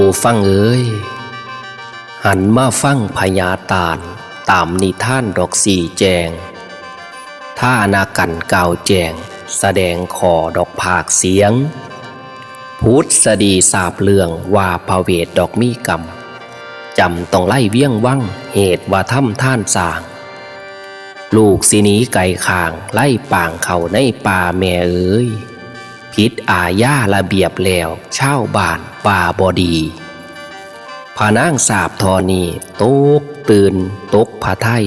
ูฟังเอ้ย หันมาฟังพญาตาลตามนิท่านดอกสี่แจงท่านากันกาวแจง แสดงขอดอกผากเสียง พุทธสดีสาบเรื่องว่าพระเวทดอกมีกรรมจำต้องไล่เวียงวังเหตุว่าถ้ำท่านสาง ลูกสินีไก่คางไล่ป่างเขาในป่าแม่เอ้ยพิษอาญาระเบียบแล้วเช่าบ้าน ป่าบอดีพานางสาบทอนีตกตื่นตกผาไทย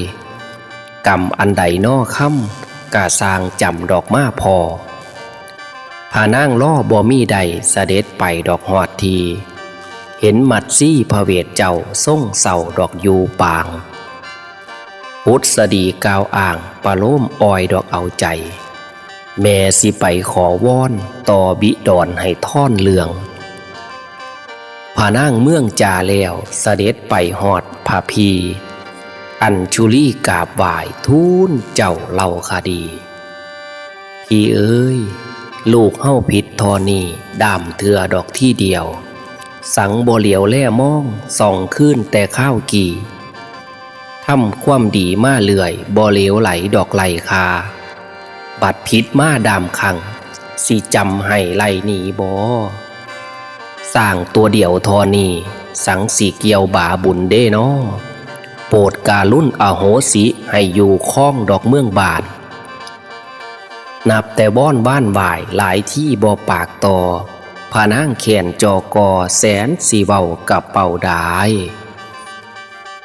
กรรมอันใดนอค่ำกะสร้างจำดอกมาพอพานางล่อบ่มีใดเสด็จไปดอกหอดที เห็นมัดซี่พระเวทเจ้าส่งเสาดอกยูปาง พุทธสดีกาวอ่างปะโลมออยดอกเอาใจ แม่สิไปขอวอนต่อบิดอนให้ท่อนเหลือง พานั่งเมืองจาแล้วเสด็จไปหอดพาพี อัญชุลีกาบวายทูลเจ้าเล่าคดี พี่เอ้ย ลูกเฮ้าผิดทอนี่ดามเถือดอกที่เดียว สังบ่เหลียวแล่มองส่องขึ้นแต่ข้าวกี่ทำความดีมาเลื่อยบ่เหลวไหลดอกไหลคา บัดพิษมาดามขังสิจำให้ไล่หนีบ่ สร้างตัวเดียวทอนี่สังสีเกียวบาบุญเด้นอโปรดกาลุ่นอโหสิให้อยู่ข้องดอกเมืองบาท นับแต่บ้อนบ้านบ่ายหลายที่บ่ปากต่อพานั่งแขนจอกอแสนสีเบากับเป่าดาย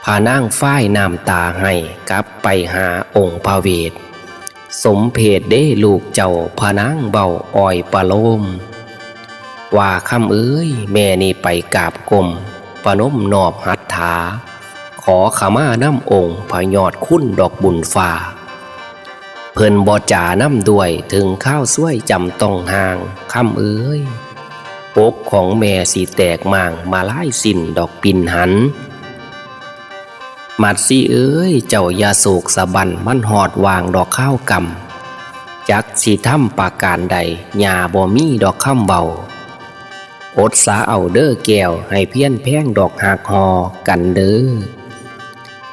พานั่งฝ้ายน้ำตาให้กลับไปหาองค์พระเวท สมเพศได้ลูกเจ้าพานั่งเบาอ้อยปะโลม ว่าคำเอ้ย แม่นี่ไปกราบกลมปนมนอบหัตถา ขอขมาน้ำองค์พยอดคุ้นดอกบุญฟ้า เพิ่นบอจ่าน้ำด้วยถึงข้าวสวยจำต้องห่างคำเอ้ยปกของแม่สีแตกม่างมาไล่สิ้นดอกปินหัน มัดสิเอ้ย เจ้ายาโศกสะบันมันหอดวางดอกข้าวกำจักสีถ้ำปาการใดหญ้าบ่มีดอกข้ามเบา อดสาเอาเด้อแก้วให้เพี้ยนแพงดอกหากหอกันเด้อ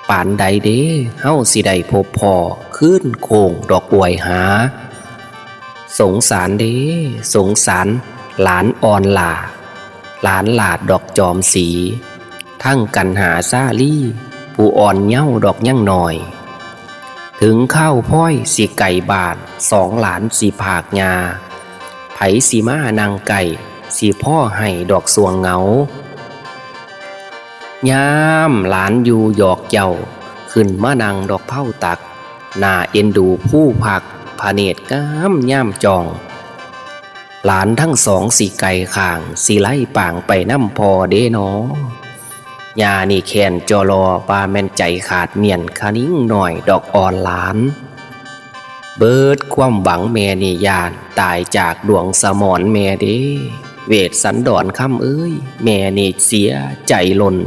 ป่านใดเด้เฮาสิได้พบพอขึ้นโคงดอกอวยหา สงสารเด้สงสาร หลานอ่อนหลาหลานหลาดดอกจอมสี ทั้งกันหาซาลี่ ผู้อ่อนเย้าดอกยั่งหน่อย ถึงข้าวพ้อยสีไก่บาทสองหลานสีผากงาไผสีมานางไก่ สีพ่อให้ดอกสวงเหงายามหลานอยู่หยอกเจ้าขึ้นมานางดอกเผาตัก หน้าเอ็นดูผู้ผักพาเนตรก้ามย่ามจอง หลานทั้งสองสีไก่ข่างสีไล่ป่างไปน้ำพอเด้นอยานี่แขนจอรอปลาแม่นใจขาดเมียนคานิ่งหน่อยดอกอ่อนหลาน เบิดความหวังแม่นี่ยานตายจากดวงสมอนแม่เด้ เวทสันดอนคำเอ้ย แม่เนี่เสียใจลน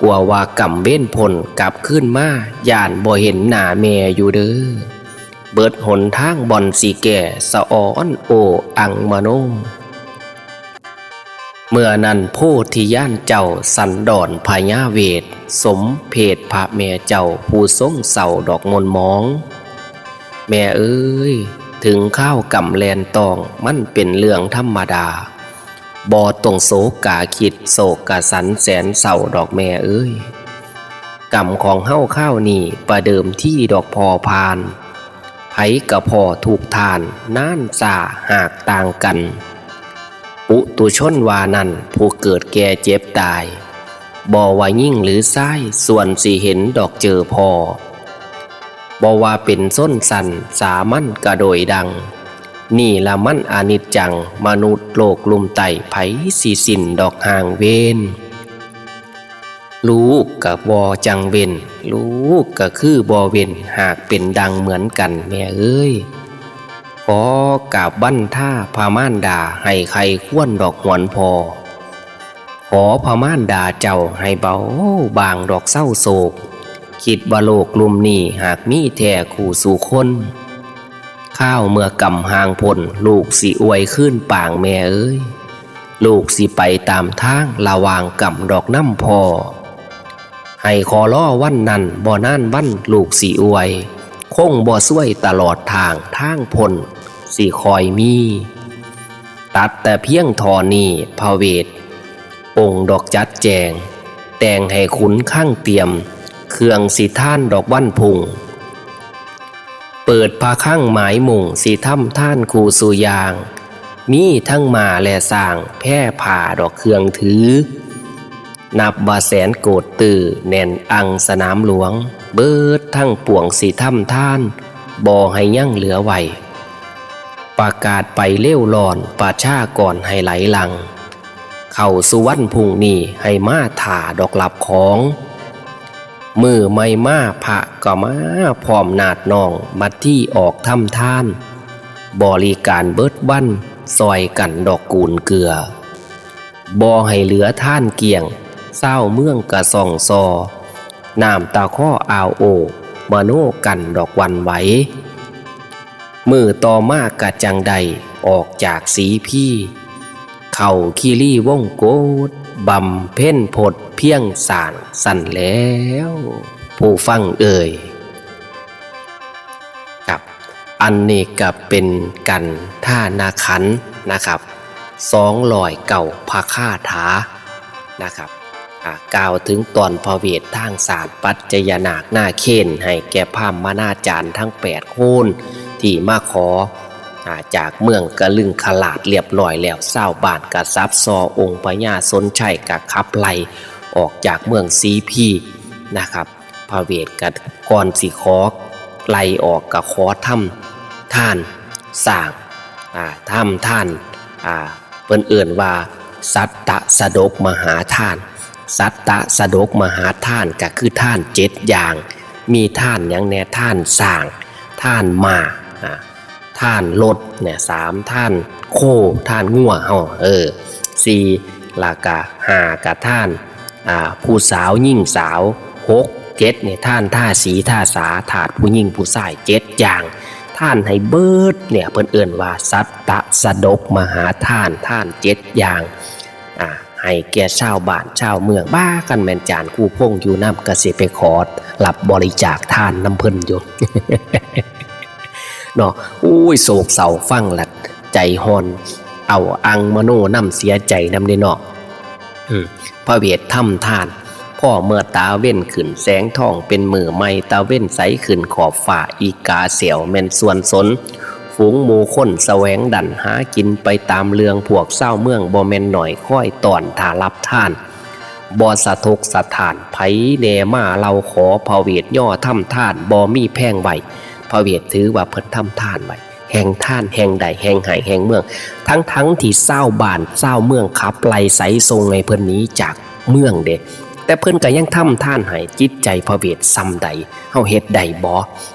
กลัวว่ากำเว้นพลกลับขึ้นมาย่านบ่เห็นหน้าแม่อยู่เด้อ เบิดหนทางบ่อนสีแก่สะอ้อนโออังมโนเมื่อนั้นโพธิย่านเจ้าสันดอนพญาเวท สมเพศพระแม่เจ้าผู้ทรงเสาดอกมนมอง แม่เอ้ย ถึงข้าวกำแลนตองมันเป็นเรื่องธรรมดาบอตรงโศกาคิดโศกกะสันแสนเศร้าดอกแม่เอ้ยกรรมของเฮ้าข้าวนี่ประเดิมที่ดอกพอพานไผกะพอถูกทานน่านสาหากต่างกัน ปุตุชนวานันผู้เกิดแก่เจ็บตาย บอว่ายิ่งหรือไส้ส่วนสีเห็นดอกเจอพอ บอว่าเป็นส้นสันสามัญกระโดยดัง นี่ละมั่นอนิจจัง มนุษย์โลกลุมไต่ไผสีสินดอกห่างเวนลูกกับวอจังเวนลูกก็คือบอเวนหากเป็นดังเหมือนกันแม่เอ้ยขอกราบบั้นท่าพามานดาให้ใครควรดอกหวนพอ ขอพามานดาเจ้าให้เบาบางดอกเศร้าโศก คิดว่าโลกลุมนี่หากมีแท่คู่สู่คน ข้าวเมื่อกำหางพลลูกสิอวยขึ้นปางแม่เอ้ย ลูกสิไปตามทางระวางกับดอกน้ำพอ ให้ขอล่อวันนั้นบ่น่านวันลูกสีอวย คงบ่ช่วยตลอดทางทางพลสิคอยมี ตัดแต่เพียงทอนี้พระเวทองค์ดอกจัดแจง แต่งให้ขุนข้างเตรียม เครื่องสีท่านดอกวันพุง เปิดพาข้างหมายมุ่งสีถ้ำท่านคูสุยาง มีทั้งมาและสร้างแพร่ผ่าดอกเครื่องถือ นับว่าแสนโกดตื่อแน่นอังสนามหลวง เบิดทั้งป่วงสีถ้ำท่านบ่ให้ยั่งเหลือไว้ประกาศไปเลี้ยวหลอนป่าชาก่อนให้ไหลหลัง เข้าสุวรรณพุ่งนี่ให้มาถ่าดอกหลับของ มือไม่มาพระก็มาพร้อมนาดนองมาที่ออกทำท่าน บริการเบิดบั้นซอยกันดอกกูนเกลือบอให้เหลือท่านเกี่ยงเศร้าเมืองกระส่องซอน้ำตาข้ออาวโอมาโนกันดอกวันไหวมือต่อมากกะจังใดออกจากสีพี่ เข่าคีรี่วงโกด บำเพ่นผดเพียงสางสั่นแล้ว ผู้ฟังเอ่ยกับอันนี้กับเป็นกันท่านาขันนะครับสองลอยเก่าพาค่าถานะครับกล่าวถึงตอนพระเวททางศาสตร์ปัจจยนาคหน้าเคนให้แก่พามมานาจารย์ทั้งแปดโคนที่มาขอ จากเมืองกะลึงขลาดเรียบร้อยแล้วเศร้าบานกะซับซอองค์พญาสนชัยกะขับไล่ออกจากเมืองซีพีนะครับพระเวทกะก่อนสิขอไลออกกะขอทำท่านสร้างอ่าทำท่านเปิ้นเอื่นว่าสัตตะสะดกมหาท่าน สัตตะสะดกมหาท่านก็คือท่านเจ็ดอย่าง มีท่านอย่างแน่ท่านสร้างท่านมา ท่านรถเนี่ยสามท่านโคท่านงัวเฮาเออสี่ลากาห้ากับท่านอ่าผู้สาวยิ่งสาวหกเจ็ดเนี่ยท่านท่าสีท่าสาถาดผู้ยิ่งผู้ชายเจ็ดอย่างท่านให้เบิดเนี่ยเพิ่นเอื่นว่าสัตตะสะดกมหาท่านท่านเจ็ดอย่างอ่าให้แก่ชาวบ้านชาวเมืองบ้ากันแม่นจานคู่พงอยู่น้ำกระเสไปขอหลับบริจาคท่านน้ำเพิ่นอยู่ เนาะอุ้ยโศกเศร้าฟังหละใจฮอน เอาอังมโนนำเสียใจนำเด้เนาะอืมพระเวทถ้ำท่าน พ่อเมื่อตาเว้นขึ้นแสงทองเป็นมือไม่ตาเว้นใสขึ้นขอบฝ่าอีกาเสียวแม่นส่วนสนฝูงหมูค้นแสวงดันหากินไปตามเรืองพวกเศร้าเมืองบ่แม่นหน่อยค่อยตอนทารับท่านบอสะทกสถานไผเนมาเราขอพระเวทย่อถ้ำท่านบอมีแพงไหว พระเวทถือว่าเพิ่นถ้ำท่านไว้แห่งท่านแห่งใดแห่งไหแห่งเมือง ทั้งทั้งที่เศร้าบานเศร้าเมืองขับไล่ใสทรงในเพิ่นนี้จากเมืองเด็แต่เพิ่นก็ยังถ้ำท่านให้จิตใจพระเวทซ้ำใดเฮาเฮ็ดใดบ่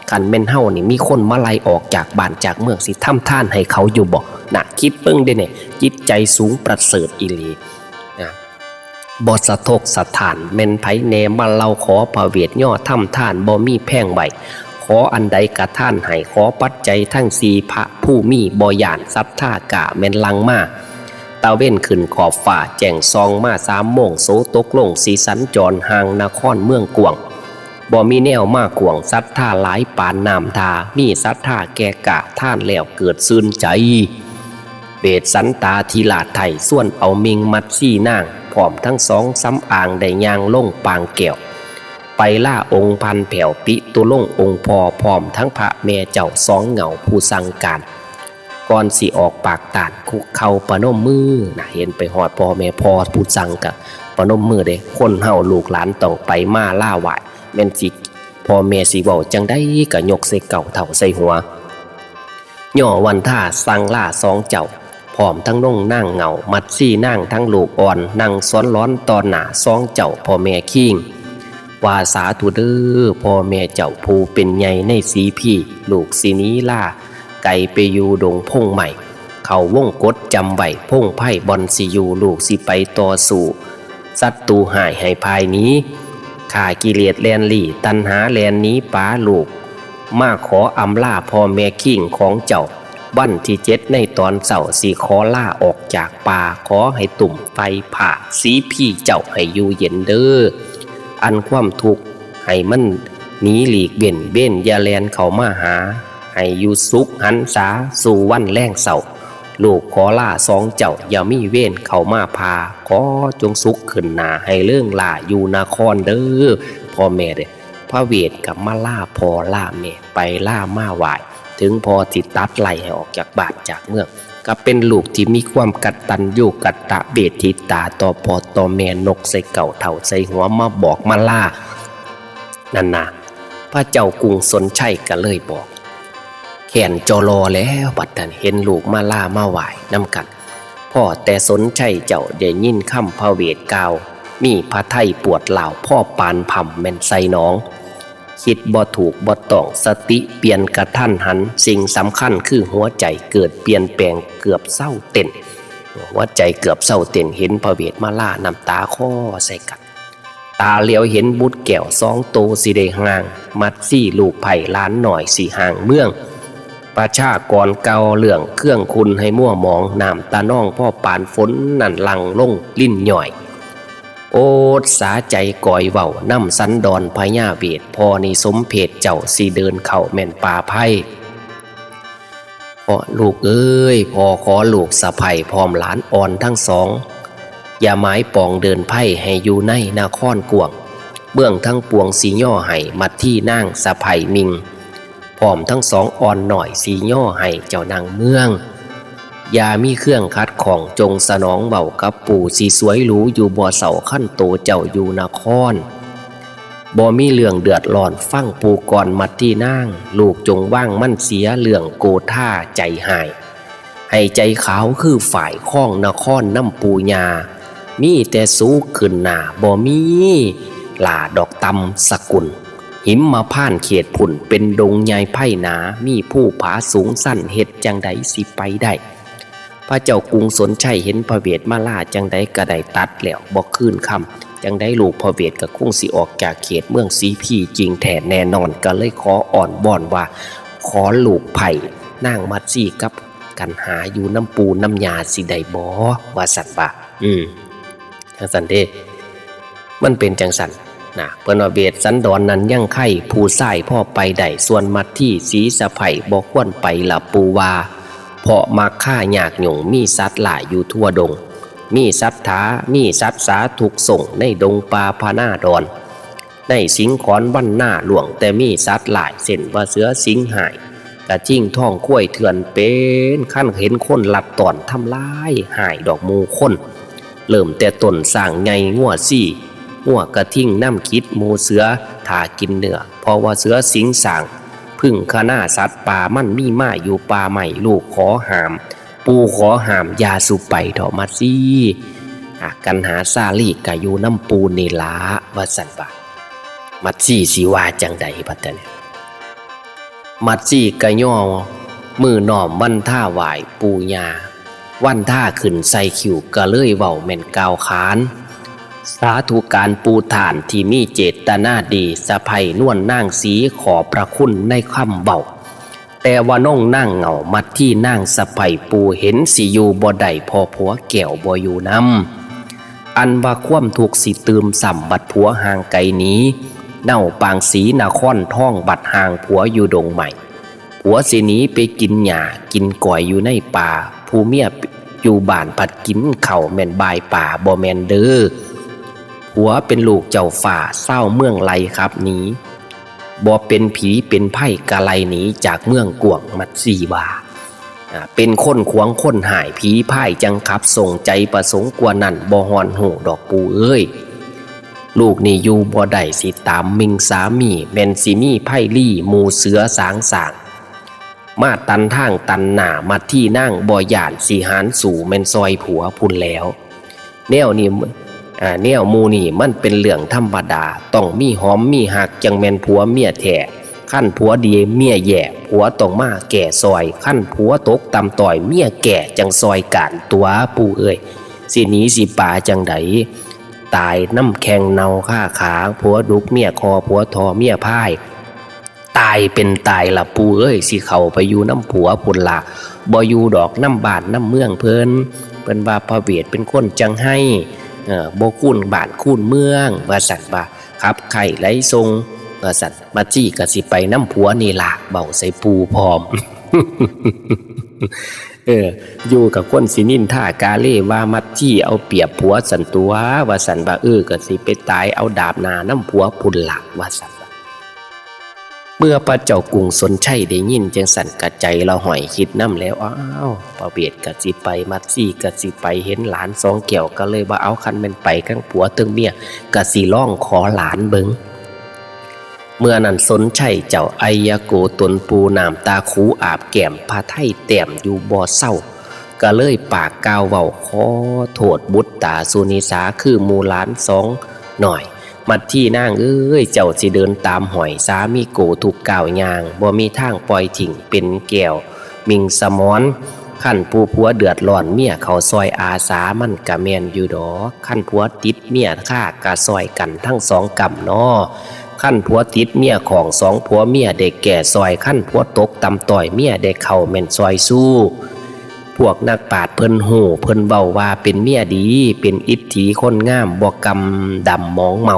คันแม่นเฮานี่มีคนมาไล่ออกจากบ้านจากเมืองสิถ้ำท่านให้เขาอยู่บ่น่ะคิดเบิ่งเด้เนี่ยจิตใจสูงประเสริฐอีหลีบสะทกสถานเม่นไผเนมาเล่าขอพระเวทย่อถ้ำท่านบ่มีแพ่งไหว ขออันใดกะท่านให้ขอปัจจัยทั้งสีพระผู้มีบ่ยานสัทธากะเมนลังมาตาเว้นขึ้นขอบฝ่าแจ่งซองมาสามโมงโสตกลงสีสันจรหางนครเมืองกวงบ่มีแนวมากกวงสัทธาหลายปานนามทามีสัทธาแกกะท่านแล้วเกิดซื่นใจ เบดสันตาทีลาดไทยส่วนเอามิงมัดซี่นางพร้อมทั้งสองซ้ำอ่างได้ยางล่งปางแก้ว ไปล่าองค์พันแผ่วปิตุล่งองค์พอพร้อมทั้งพระแม่เจ้าสองเหงาผู้สั่งการก่อนสิออกปากตานคุกเข่าปนมมือนะเห็นไปหอดพ่อแม่พ่อผู้สั่งกับปนมมือเด้คนเฮาลูกหลานต้องไปมาล่าไหวแม่นสิพ่อแม่สิเว้าจังได้ก็ยกใส่เก่าเท่าใส่หัวย่อวันท่าสั่งล่าสองเจ้าพร้อมทั้งน้องนั่งเหงา มัดซี่นั่งทั้งลูกอ่อนนั่งซ้อนร้อนตอนหนาสองเจ้าพ่อแม่คิง ว่าสาธุเด้อพ่อแม่เจ้าผู้เป็นใหญ่ในสีพี่ลูกสีนี้ล่า ไก่ไปอยู่ดงพงใหม่ เขาวงกดจำไว้พงไพ่บอลสิอยู่ลูกสิไปต่อสู่ศัตรูหายให้ภายนี้ข้ากิเลสแลนลี่ ตันหาแลนนี้ป้าลูก มาขออำลาพ่อแม่ขิงของเจ้าวันที่เจ็ดในตอนเสาร์สีขอล่าออกจากป่าขอให้ตุ่มไฟผ่าสีพี่เจ้าให้อยู่เย็นเด้อ อันความทุกข์ให้มันหนีหลีกเบ่นเบนยาแลนเขามาหา ให้อยู่สุขหันษาสู่วันแรงเสาลูกขอล่าสองเจ้าอย่ามีเว้นเขามาพา ขอจงสุขขึ้นหนาให้เรื่องล่าอยู่นาครเด้อพ่อแม่เด้อพระเวทกับมาล่าพอล่าแม่ไปล่ามาไหวถึงพอติดตัดไหลให้ออกจากบานจากเมือง ก็เป็นลูกที่มีความกัดตันอยู่กัตตะเบทิตาต่อพอต่อแม่นกใส่เก่าเท่าใส่หัวมาบอกมาล่า นั่นนะพระเจ้ากุงสนชัยก็เลยบอก แขนจอรอแล้วบัดนั้นเห็นลูกมาล่ามาไหวน้ำกันพ่อแต่สนชัยเจ้าได้ยินคำพระเวทกล่าวมีพระไทยปวดเหล่าพ่อปานผ่ำแม่นใส่น้อง คิดบ่ถูกบ่ต้องสติเปลี่ยนกระทันหัน สิ่งสำคัญคือหัวใจเกิดเปลี่ยนแปลงเกือบเศร้าเต้นหัวใจเกือบเศร้าเต้นเห็นพระเวทมาล่าน้ำตาข้อใส่กันตาเลียวเห็นบุตรแก้วสองโตสิได้ห่าง มัดซี่ลูกไผ่ล้านหน่อยสีห่างเมืองประชากรเกาเรื่องเครื่องคุณให้มั่วหมองน้ำตาน้องพ่อปานฝนนั่นลังลงลิ้นหย่อย อดสาใจก่อยเว้าน้ำสันดอนพญาเวทพอนิสมเพศเจ้าสีเดินเข่าแม่นป่าไพ่พอลูกเอ้ยพอขอลูกสะไผ่พร้อมหลานอ่อนทั้งสอง อย่าหมายปองเดินไพ่ให้อยู่ในนาครกวง เบื้องทั้งปวงสีย่อให้มัดที่นั่งสะไผ่มิงพร้อมทั้งสองอ่อนหน่อยสีย่อให้เจ้านางเมือง ยามีเครื่องคัดของจงสนองเบากับปู่สีสวยหรูอยู่บ่อเสาขั้นโตเจ้าอยู่นครบ่มีเรื่องเดือดร้อนฟั่งปูก่อนมัดที่นั่งลูกจงว่างมั่นเสียเรื่องโกท่าใจหาย ให้ใจขาวคือฝ่ายข้องนครน้ำปูญามีแต่สู้ขึ้นหนาบ่มีหลาดอกตำสกุล หิมมาผ่านเขตผุ่นเป็นดงใหญ่ไพ่หนา มีผู้ผาสูงสั้นเห็ดจังใดสิไปได้ พระเจ้ากรุงสนชัยเห็นพระเวทมาล่าจังใดกระไดตัดแล้วบอกคืนคำจังได้ลูกพระเวทกับคุ้งสิออกจากเขตเมืองสีพีจริงแท้แน่นอนก็เลยขออ่อนบอนว่า ขอลูกไผ่นางมัดซี่กับกันหาอยู่น้ำปูน้ำยาสิไดบอว่าสันบะอืมจังสันเดมันเป็นจังสันนะเปิ้นว่าเบสสันดอนนั้นยังไข่ผู้ใส่พ่อไปได้ส่วนมัดที่สีสะไผ่บอกควรไปละปูวา เพราะมาฆ่าอยากหยงมีสัตว์หลายอยู่ทั่วดง มีสัตว์ถามีสัตว์สาถูกส่งในดงปลาพาหน้าดอน ในสิงขอนวันหน้าหลวงแต่มีสัตว์หลายเส้นว่าเสือสิงหายกระจิ้งท่องคุ้วยเถื่อนเป็นขั้นเห็นคนหลัดตอนทำลายหายดอกมูคนเริ่มแต่ตนสร้างไงงัวซี่งัวกระทิ่งน้ำคิดมูเสือถากินเนื้อเพราะว่าเสือสิงสาง พึ่งขนาสัตว์ป่ามันมีมาอยู่ป่าใหม่ลูกขอหาม ปูขอหามยาสุไปเถอมาซี่หากกันหาซาลีกะอยู่น้ำปูนี่ละว่าสันบะมัดซี่สิว่าจังใดบัดเนี่ยมัดซี่กะย่อมือหน่อมวันท่าไหวายปูยาวันท่าขึ้นใส่คิวก็เลยเว้าแม่นกาวขาน สาธุการปูฐานที่มีเจตนาดีสะไพนวลนางสีขอพระคุณในคำเบาแต่ว่าน้องนั่งเหงามัดที่นั่งสะไพปูเห็นสิอยู่บ่ได้พอผัวแก้วบ่อยู่นำอันว่าความถูกสิตืมสัมบัดผัวห่างไกลนี้ เน่าปางสีนาค่อนท่องบัดห่างผัวอยู่ดงใหม่ผัวสินี้ไปกินหญ้ากินก่อยอยู่ในป่า ผู้เมียอยู่บ้านผัดกินเข่าแม่นบายป่าบ่แมนเด้อ ผัวเป็นลูกเจ้าฝ่าเศร้าเมืองไรครับนี้บ่เป็นผีเป็นไพ่กะไลหนีจากเมืองกวงมัดสีบาเป็นคนขวางคนหายผีไพ่จังขับส่งใจประสงค์กว่านั่นบ่ฮอนหูดอกปูเอ้ยลูกนี่อยู่บ่ได้สิตามมิงสามีแมนสิมีไพ่ลี่มูเสือสางสางมาตันทางตันหนามาที่นั่งบ่อยานสีหานสู่แมนซอยผัวพุ่นแล้ว แนวนี่ แนวมูนี่มันเป็นเรื่องธรรมดา ต้องมีหอมมีหักจังแมนผัวเมียแท้ขั้นผัวดีเมียแย่ผัวต้องมาแก่ซอย ขั้นผัวตกตำต่อยเมียแก่จังซอยการตัวปู่เอ้ยสิหนีสิป่าจังไดตายน้ำแข็งเนาค่าขาผัวดุกเมียคอผัวทอเมียพ่าย ตายเป็นตายละปูเอ้ยสิเขาไปอยู่น้ำผัวพุ่นละบ่อยู่ดอกน้ำบานน้ำเมืองเพิ่นเพิ่นว่าพระเวทเป็นคนจังให้ เอ่อบ่คุ้นบ้านคุ้นเมืองว่าสัตว์ว่าครับไข่ไรทรงว่าสัตว์มาจี้ก็สิไปน้ำผัวนี่ล่ะเบาใส่ปูพร้อมเอออยู่กับคนสินินท่ากาเล่ว่ามัดจี้เอาเปียบผัวสันตัวว่าสันบ่าเออก็สิไปตายเอาดาบนาน้ำผัวพุนหลักว่าสัน เมื่อพระเจ้ากุงสนชัยได้ยินจังสั่นกระใจเราหอยคิดน้ำแล้วอ้าวพระเบียดกะสิไปมัดจี้กะสิไปเห็นหลานสองเกี่ยวก็เลยว่าเอาคันเป็นไปกั้งผัวตึงเมียกะสิร้องขอหลานเบิงเมื่อนั้นสนชัยเจ้าไอยาโกตนปูนามตาคูอาบแก้มพาไทยแต้มอยู่บ่อเศร้าก็เลยปากกาวเว้าขอโทษบุตรตาสุนิสาคือมูหลานสองหน่อย มัดที่นางเอ้ยเจ้าสิเดินตามหอยสามีโกถูกก่าวยางบ่มีทางปล่อยทิ้งเป็นแก้วมิงสมอนขั้นผู้ผัวเดือดร้อนเมียเขาซอยอาสามันกะแมนอยู่ดอกขั้นผัวติดเมียฆ่ากะซอยกันทั้งสองกำนอขั้นผัวติดเมียของสองผัวเมียเด็กแก่ซอยขั้นผัวตกตำต่อยเมียเด็กเข่าเม่นซอยสู้ พวกนักปราดเพิ่นหูเพิ่นเบาว่าเป็นเมียดี เป็นอิทธิคนงามบวกรรมดำมองเมา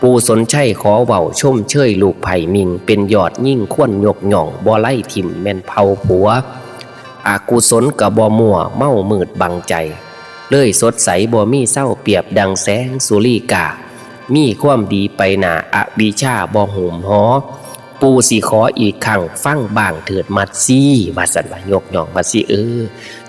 ปูสนชัยขอเบาชมเชยลูกไผ่มิง เป็นยอดยิ่งขวนยกหย่องบ่ไล่ถิ่มแม่นเผาผัวอากุศลกับบ่มัวเมามืดบังใจ เลยสดใสบ่มีเศร้าเปียบดังแสงสุริกา มีความดีไปหนาอวิชาบ่หุมหอ ปูสีขออีกครั้งฟังบางเถิดมัดซี่วาสันวายกย่องมัดซี่เออ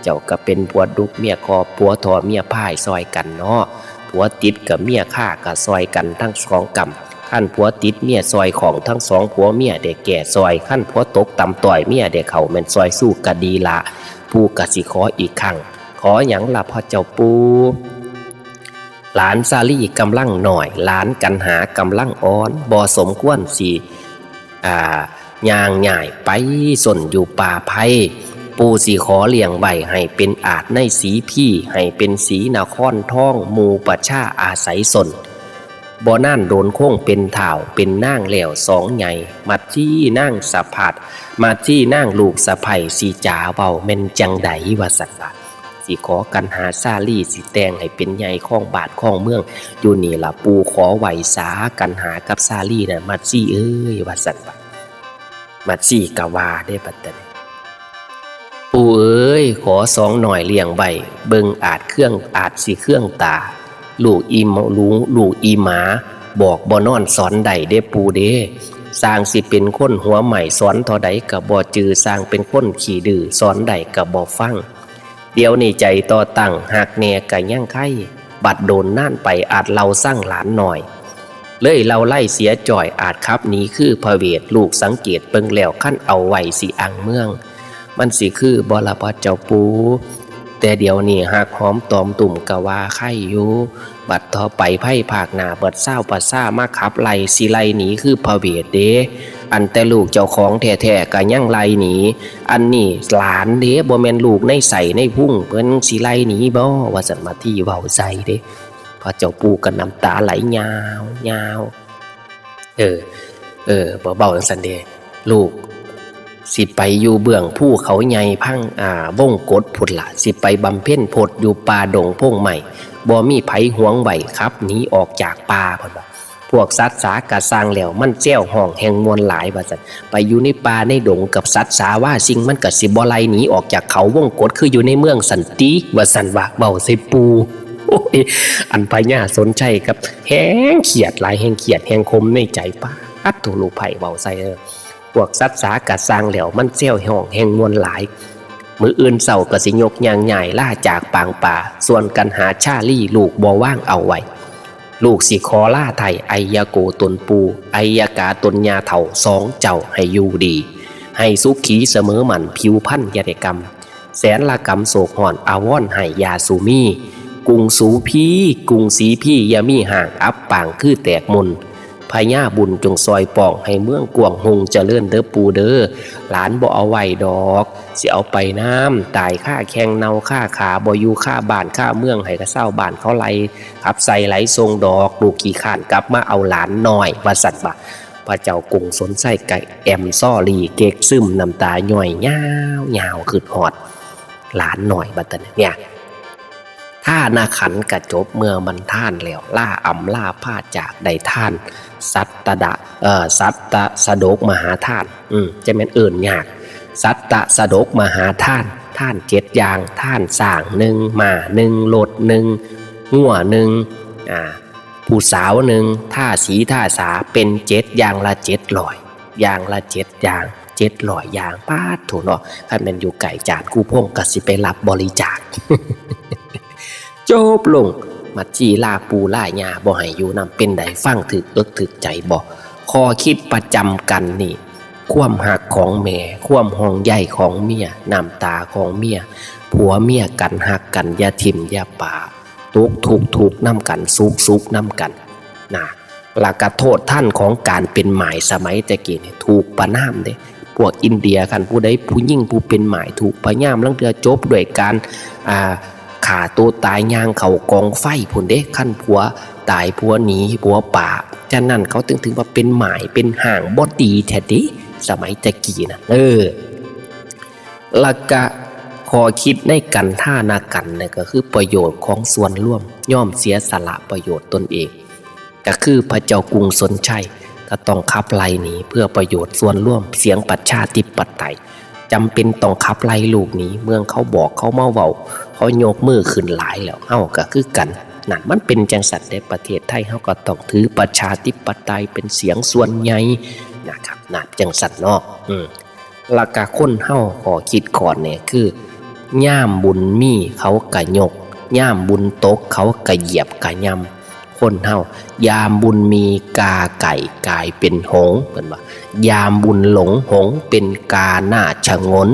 เจ้าก็เป็นผัวดุกเมียคอผัวทอเมียพ่ายซอยกันเนาะผัวติดกับเมียฆ่ากับซอยกันทั้งสองกำขั้นผัวติดเมียซอยของทั้งสองผัวเมียเด็กแก่ซอยขั้นผัวตกต่ำต่อยเมียเด็กเขาแม่นซอยสู้กะดีละปูกะสิขออีกครั้งขออย่างละพ่อเจ้าปูหลานซาลี่กำลังหน่อยหลานกันหากำลังอ่อนบ่สมควรสิ อ่าย่างใหญ่ไปสนอยู่ป่าไผ่ปูสีขอเลี้ยงใบให้เป็นอาจในสีพี่ ให้เป็นสีนครท่องมูประชาอาศัยสนบ่นั่นโดนโค้งเป็นเถ่าเป็นนั่งแล้วสองใหญ่มัดที่นั่งสะพัดมาที่นั่งลูกสะไผ่สีจ๋าเบาเม่นจังใดวาสัตว์ สิขอกันหาซาลี่สิแตงให้เป็นใหญ่ข้องบาทข้องเมือง อยู่นี่ล่ะปูขอไหวสากันหากับซาลี่น่ะมัดซี่เอ้ยว่าสันว่ามัดซี่กะว่าได้ปัตตานีปูเอ้ยขอสองหน่อยเลี้ยงใบเบิงอาจเครื่องอาจสิเครื่องตา ลูกอีมลูลูกอีหมา บอกบ่นอนสอนใดเด้ปูเด้สร้างสิเป็นคนหัวใหม่สอนทอใดกับบ่จือสร้างเป็นคนขี่ดื้อสอนใดกับบ่ฟัง เดี๋ยวนี่ใจต่อตั้งหากแน่กะย่างไข่บัดโดนน่านไปอาจเราสร้างหลานหน่อย เลยเราไล่เสียจ่อยอาจครับหนี้คือพระเวทลูกสังเกตเปิงแล้วขั้นเอาไว้สีอังเมือง มันสีคือบรพเจ้าปู แต่เดี๋ยวนี้หากหอมตอมตุ่มกะว่าไข่อยู่บัดต่อไปไพ่ภาคหนาเบิดเศร้าปัดซ่ามาขับไล่สิไล่หนีคือพระเวทเดอันแต่ลูกเจ้าของแท้ๆกะยั่งไล่หนีอันนี้หลานเด้บ่แม่นลูกในใส่ในพุ่งเพิ่นสิไล่หนีบ่ว่าสันมาที่เว้าใจเด้พอเจ้าปู่ก็น้ำตาไหลยาวยาวเออเออบ่เบาจังซั่นเดลูก สิไปอยู่เบื้องผู้เขาใหญ่พังอ่าวงกดผุดละสิไปบำเพ็ญพดอยู่ป่าดงพงใหม่บ่มีไผหวงไหวครับหนีออกจากป่าพิ่นว่พวกสัตว์สากะสร้างแล้วมันแจ้วห้องแห่งมวลหลายว่าซั่นไปอยู่ในป่าในดงกับสัตว์สาว่าสิ่งมันก็สิบ่ไลหนีออกจากเขาวงกดคืออยู่ในเมืองสันติว่าซั่นว่าเบาใส่ปูโอ้ยอันพญาสนใจกับ แห้งเขียดหลายแห้งเขียดแห้งคมในใจป้าอัตัวลูกไผ่เบาใส่เออ พวกสัตว์สากะสร้างแล้วมันเซี่ยวห้องแห่งมวลหลาย มืออื่นเศร้าก็สิยกยางใหญ่ล่าจากปางป่า ส่วนกันหาชาลี่ลูกบ่ว่างเอาไว้ ลูกสิขอล่าไทยไอยาโกตนปู ไอยากาตนยาเถาสองเจ้าให้อยู่ดี ให้สุขีเสมอหมันผิวพันยาเดกรรม แสนละกรรมโศกห่อนอาวอนให้ยาสูมีกุงสูพีกุงสีพี่ยามีห่างอับปางคือแตกมุน พญาบุญจงซอยป่องให้เมืองกวงหงเจริญเด้อปูเด้อหลานบ่เอาไว้ดอกสิเอาไปน้ำตายค่าแข้งเนาค่าขาบ่อยู่ค่าบ้านค่าเมืองให้กระเศร้าบ้านเขาไหลขับใส่ไหลทรงดอกลูกกี่ขานกลับมาเอาหลานหน่อยว่าสัตว์บะพระเจ้ากรุงสนไส้ไก่แอมซ่อรีเก๊กซึมน้ำตาย่อยยาวยาวขึ้นหอด หลานหน่อยบัตรเนี่ย ถ้านาขันกระจบเมื่อมันท่านแล้วล่าอ่ำล่าผ้าจากใดท่าน สัตตดะเอ่อสัตตะสะดกมหาท่าน อืมจะเป็นเอื่นยาก สัตตะสะดกมหาท่าน ท่านเจ็ดอย่างท่านสร้างหนึ่งหมาหนึ่งโลดหนึ่งงัวหนึ่งอ่าผู้สาวหนึ่งท่าสีท่าสาเป็นเจ็ดอย่างละเจ็ดลอยอย่างละเจ็ดอย่างเจ็ดลอยอย่างป้าถูเนาะถ้ามันอยู่ไก่จานกู้พงกสิไปรับบริจาค จบลงมาจีลาปูล่ายาบ่ให้อยู่นำเป็นใดฟังถึกเอิกถึกใจบ่คอคิดประจำกันนี่ ความหักของแม่ความห่วงใยของเมียน้ำตาของเมียผัวเมียกันหักกันยาทิมยาป่าทุกทุกทุกน้ำกันสุกสุกน้ำกันนะหลักกโทษท่านของการเป็นหมายสมัยตะกี้นี่ถูกประนามเด้พวกอินเดียกันผู้ใดผู้ยิ่งผู้เป็นหมายถูกประนามลังเดือจบด้วยการอ่า ขาตัวตายย่างเขากองไฟผุนเด้ขั้นผัว ตายผัวหนีผัวป่าฉะนั้นเขาถึงถึงว่าเป็นหมายเป็นห่างบอดีแท้ดิสมัยตะกี้นะเออล้วก็ขอคิดในกันท่านากันเนี่ยก็คือประโยชน์ของส่วนร่วม ย่อมเสียสละประโยชน์ตนเอง ก็คือพระเจ้ากรุงสนชัยก็ต้องขับไล่หนีเพื่อประโยชน์ส่วนร่วมเสียงประชาธิปไตย จำเป็นต้องขับไล่ลูกหนี้ เมืองเขาบอกเขาเมาเว้าเขาโยกมือขึ้นหลายแล้วเฮาก็คือกันนั่นมันเป็นจังสัตว์ในประเทศไทยเฮาก็ต้องถือประชาธิปไตยเป็นเสียงส่วนใหญ่นะครับนั่นจังสัตว์เนาะอืมหลักกะคนเฮาขอคิดก่อนเนี่ยคือย่ามบุญมีเขากะยกย่ามบุญตกเขากะเหยียบกะยำคนเฮายามบุญมีกาไก่กลายเป็นหงส์เพิ่นว่า ยามบุญหลงหงเป็นกาหน้าชะงน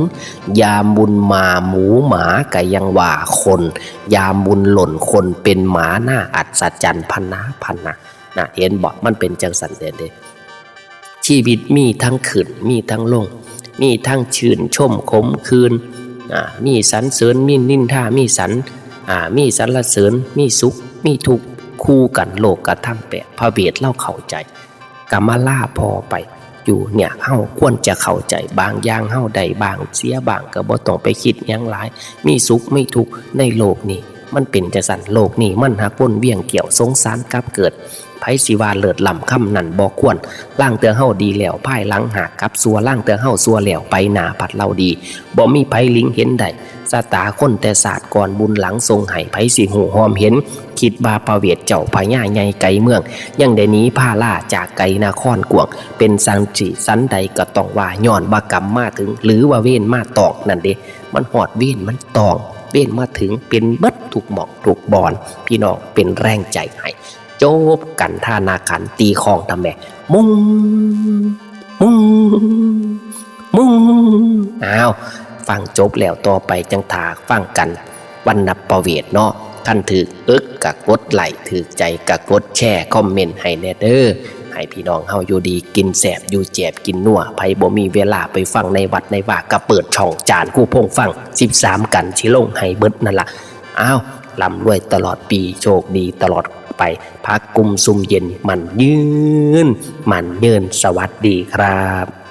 ยามบุญมาหมูหมากะยังว่าคน ยามบุญหล่นคนเป็นหมาหน้าอัศจรรย์พันนาพันนานะเห็นบอกมันเป็นจังสันเดนเดชีวิตมีทั้งขึ้นมีทั้งลง มีทั้งชื่นชมขมคืนมีสรรเสริญมีนินท่ามีสันมีสรรเสริญมีสุข มีทุกข์คู่กันโลกกระทำแปดพระเวทเล่าเข้าใจกามล่าพอไป อยู่เนี่ยเฮาควรจะเข้าใจบางอย่างเฮาใดบางเสียบางก็บ่ต้องไปคิดยังหลาย มีสุขไม่ทุกข์ในโลกนี้ มันเป็นจะสั่นโลกนี้มันหักวนเวียงเกี่ยวสงสารกับเกิด ผสิว่าเลิศล้ำคำนันบ่ควรล่างเตือเฮาดีแล้วภายหลังหากกับสัวล่างเตือเฮาสัวแล้วไปหนาพัดเราดีบ่มีไผลิงเห็นได้สตาคนแต่ศาสตร์ก่อนบุญหลังทรงให้ไผสิหูหอมเห็น คิดบาประเวทเจ้าพญาใหญ่ไกลเมือง ยังได้นี้พาล่าจากไกลนาครกวง เป็นสังจีสันใดก็ต้องว่าย้อนบากรรมมาถึง หรือว่าเว้นมาตอกนั่นเด้มันหอดเว้นมันตองเว้นมาถึงเป็นเบิดถูกหมอกถูกบอนพี่น้องเป็นแรงใจให้ จบกันท่านาขันตีคองทำแม่มุงมุงมุงอ้าวฟังจบแล้วต่อไปจังถาฟังกันวันนับประเวทเนาะท่านถืออึกกะกดไหลถือใจกะกดแชร์คอมเมนต์ให้แน่เด้อให้พี่น้องเฮาอยู่ดีกินแสบอยู่แจบกินนัวไผบ่มีเวลาไปฟังในวัดในว่าก็เปิดช่องจานคู่พงฟัง 13 กันชิลงให้เบิดนั่นล่ะอ้าวลำรวยตลอดปีโชคดีตลอด ไป พักกุมซุมเย็นมันยืน มันเยินสวัสดีครับ